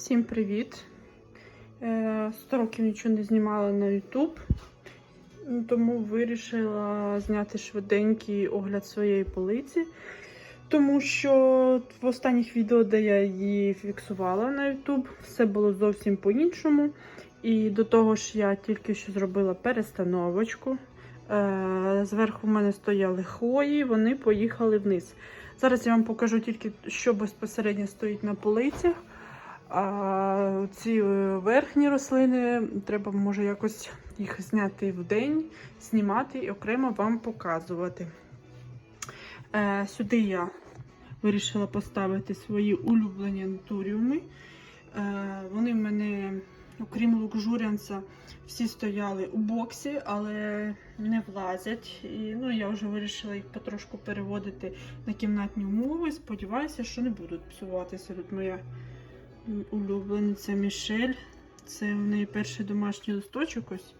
Всім привіт! Е, 100 років нічого не знімала на YouTube, тому вирішила зняти швиденький огляд своєї полиці. Тому що в останніх відео, де я її фіксувала на YouTube, все було зовсім по-іншому. І до того ж, я тільки що зробила перестановочку. Е, Зверху в мене стояли хвої, вони поїхали вниз. Зараз я вам покажу тільки, що безпосередньо стоїть на полицях. А ці е, верхні рослини треба може якось їх зняти в день, знімати і окремо вам показувати. Е, сюди я вирішила поставити свої улюблені натуріуми. Е, вони в мене, окрім лукжурянця, всі стояли у боксі, але не влазять. І ну, я вже вирішила їх потрошку переводити на кімнатні умови. Сподіваюся, що не будуть псуватися. Тут моя улюблениця Мішель. Це в неї перший домашній листочок. Ось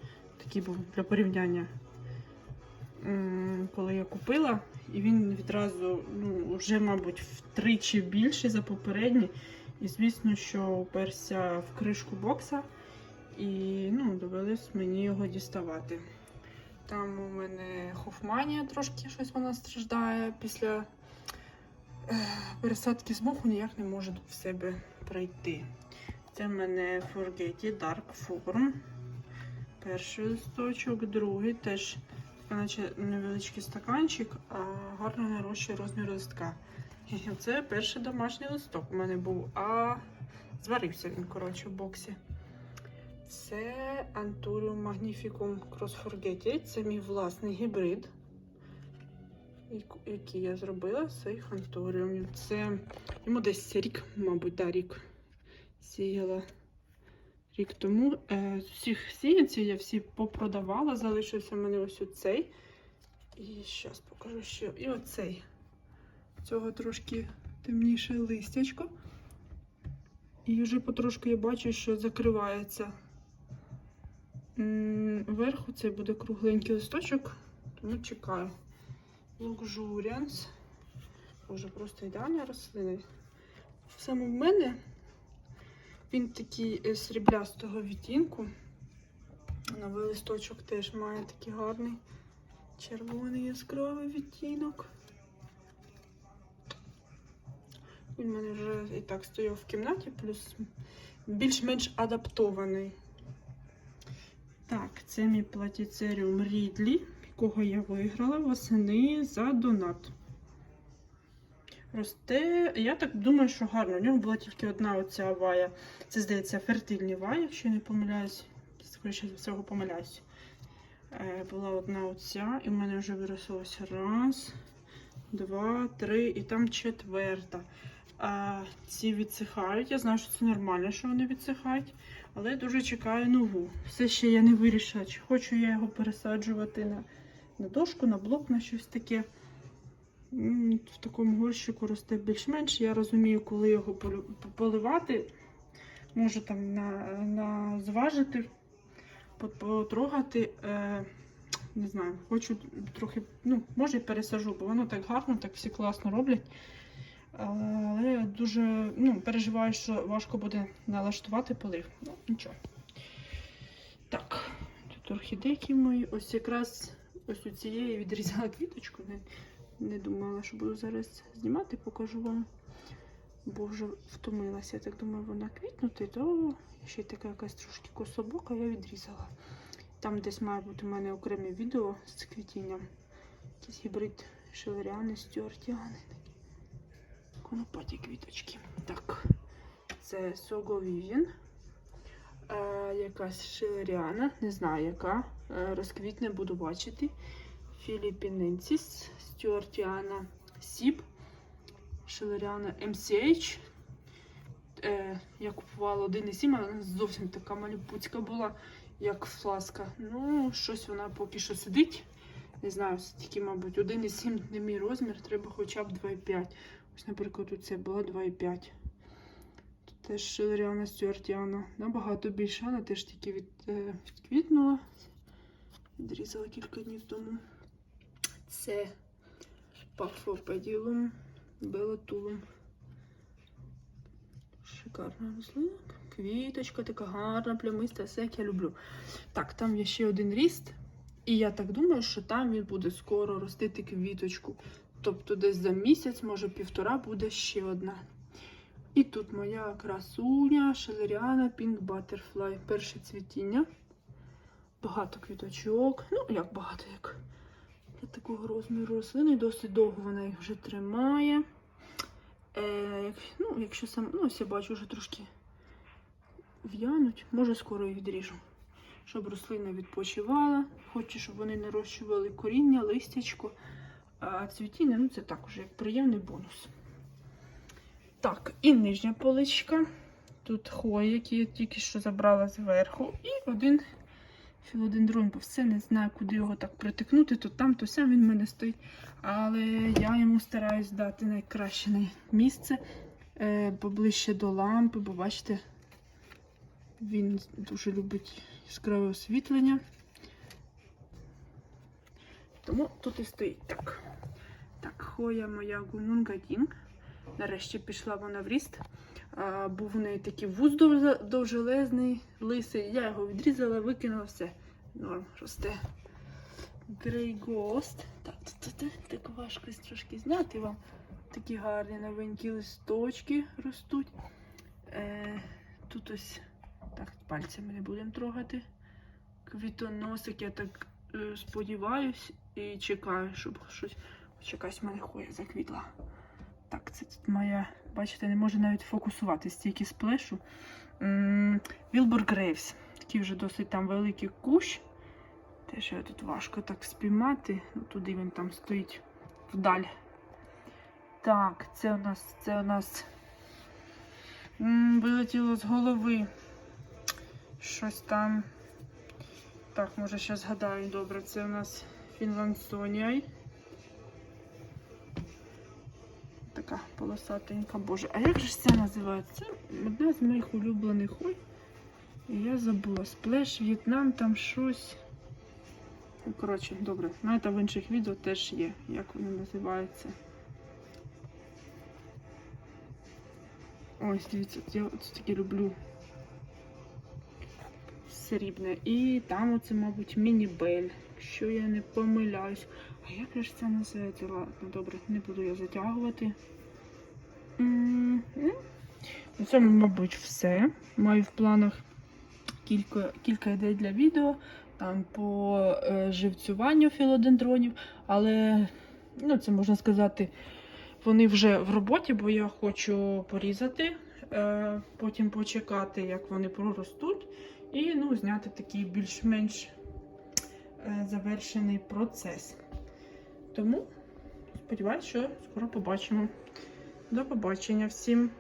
такий був для порівняння. Коли я купила, і він відразу ну, вже, мабуть, втричі більший за попередній. І звісно, що уперся в кришку бокса, і ну, довелось мені його діставати. Там у мене хофманія трошки щось вона страждає після пересадки з моху ніяк не може в себе пройти. Це в мене Forgetty Dark Form. Перший листочок, другий теж наче невеличкий стаканчик, а гарно нарощує розмір листка. Це перший домашній листок у мене був, а зварився він, коротше, в боксі. Це Anturium Magnificum Cross Forgetty. Це мій власний гібрид, який я зробила з своїх антуріумів. Це йому десь рік, мабуть, да, рік сіяла. Рік тому. Е, з усіх сіянців я всі попродавала, залишився в мене ось оцей. І зараз покажу ще. І оцей. Цього трошки темніше листячко. І вже потрошку я бачу, що закривається. Вверху це буде кругленький листочок, тому чекаю. Luxuriance. Боже, просто ідеальна рослина. Саме в мене він такий е, сріблястого відтінку. Новий листочок теж має такий гарний червоний яскравий відтінок. Він в мене вже і так стояв в кімнаті, плюс більш-менш адаптований. Так, це мій платіцеріум Рідлі, якого я виграла восени за донат. Росте, я так думаю, що гарно. У нього була тільки одна оця вая. Це, здається, фертильні вая, якщо я не помиляюсь. Скоріше за всього помиляюсь. Е, була одна оця, і в мене вже вирослося раз, два, три, і там четверта. А ці відсихають. Я знаю, що це нормально, що вони відсихають, але дуже чекаю нову. Все ще я не вирішила, чи хочу я його пересаджувати на, на дошку, на блок, на щось таке. В такому горщику росте більш-менш. Я розумію, коли його поливати. Можу там на, на зважити, потрогати. Е, не знаю, хочу трохи, ну, може і пересажу, бо воно так гарно, так всі класно роблять. Але я дуже ну, переживаю, що важко буде налаштувати полив. Ну, нічого. Так, тут орхідейки мої. Ось якраз ось у цієї відрізала квіточку. Не, не думала, що буду зараз знімати, покажу вам. Бо вже втомилася. Я так думаю, вона квітнути, то ще така якась трошки кособока я відрізала. Там десь має бути у мене окреме відео з квітінням. Якийсь гібрид шелеріани, стюартіани. Конопаті квіточки. Так, це Сого Вівін. Е, якась шелеріана, не знаю яка. Е, розквітне буду бачити. Філіпіненсіс, Стюартіана Сіп, Шелеріана MCH. Е, я купувала 1,7, але вона зовсім така малюпуцька була, як фласка. Ну, щось вона поки що сидить. Не знаю, тільки, мабуть, 1,7 не мій розмір, треба хоча б 2,5. Ось, наприклад, тут це була 2,5. Теж Шелеріана Стюартіана. Набагато більше, вона теж тільки від, е, відквітнула. Відрізала кілька днів тому. Це Пафопеділум Белатулум. Шикарна рослина. Квіточка така гарна, плямиста, все як я люблю. Так, там є ще один ріст, і я так думаю, що там він буде скоро ростити квіточку. Тобто десь за місяць, може півтора, буде ще одна. І тут моя красуня Шелеріана Pink Butterfly. Перше цвітіння. Багато квіточок. Ну, як багато, як для такого розміру рослини. Досить довго вона їх вже тримає. Е, ну, якщо сам, ну, ось я бачу, вже трошки в'януть, може скоро їх дріжу. Щоб рослина відпочивала. Хочу, щоб вони нарощували коріння, листячко. А цвітіння, ну це також як приємний бонус. Так, і нижня поличка. Тут хвої, які я тільки що забрала зверху. І один філодендрон, бо все не знаю, куди його так притикнути, то там, то сям він в мене стоїть. Але я йому стараюсь дати найкраще місце е, поближче до лампи, бо бачите, він дуже любить яскраве освітлення. Тому тут і стоїть так. Так, хоя моя гунунгадінг. Нарешті пішла вона в ріст. А, був у неї такий вуз довжелезний, лисий. Я його відрізала, викинула, все. Норм, росте. Ghost. Так, тут, тут, так важко трошки зняти вам. Такі гарні новенькі листочки ростуть. Е, тут ось так, пальцями не будемо трогати. Квітоносик, я так е, сподіваюсь і чекаю, щоб щось. Хоч якась в мене хоя заквітла. Так, це тут моя, бачите, не може навіть фокусувати стільки сплешу. Вілбор Грейвс. Такий вже досить там великий кущ. Теж його тут важко так спіймати. Ну, туди він там стоїть вдаль. Так, це у нас, це у нас вилетіло з голови. Щось там. Так, може ще згадаю добре. Це у нас Фінландсоніай. Така полосатенька, боже. А як же це називається? Одна з моїх улюблених ой. Я забула. Сплеш, В'єтнам, там щось. Ну, коротше, добре. Знаєте, в інших відео теж є, як воно називається. Ось, дивіться, я це таке люблю. Срібне. І там оце, мабуть, міні-бель, якщо я не помиляюсь. А як ж це називається? Ладно, добре, не буду я затягувати. На цьому, мабуть, все. Маю в планах кілька, кілька ідей для відео там по е, живцюванню філодендронів, але ну, це можна сказати, вони вже в роботі, бо я хочу порізати, е, потім почекати, як вони проростуть, і ну, зняти такий більш-менш е, завершений процес. Тому сподіваюся, що скоро побачимо. До побачення всім!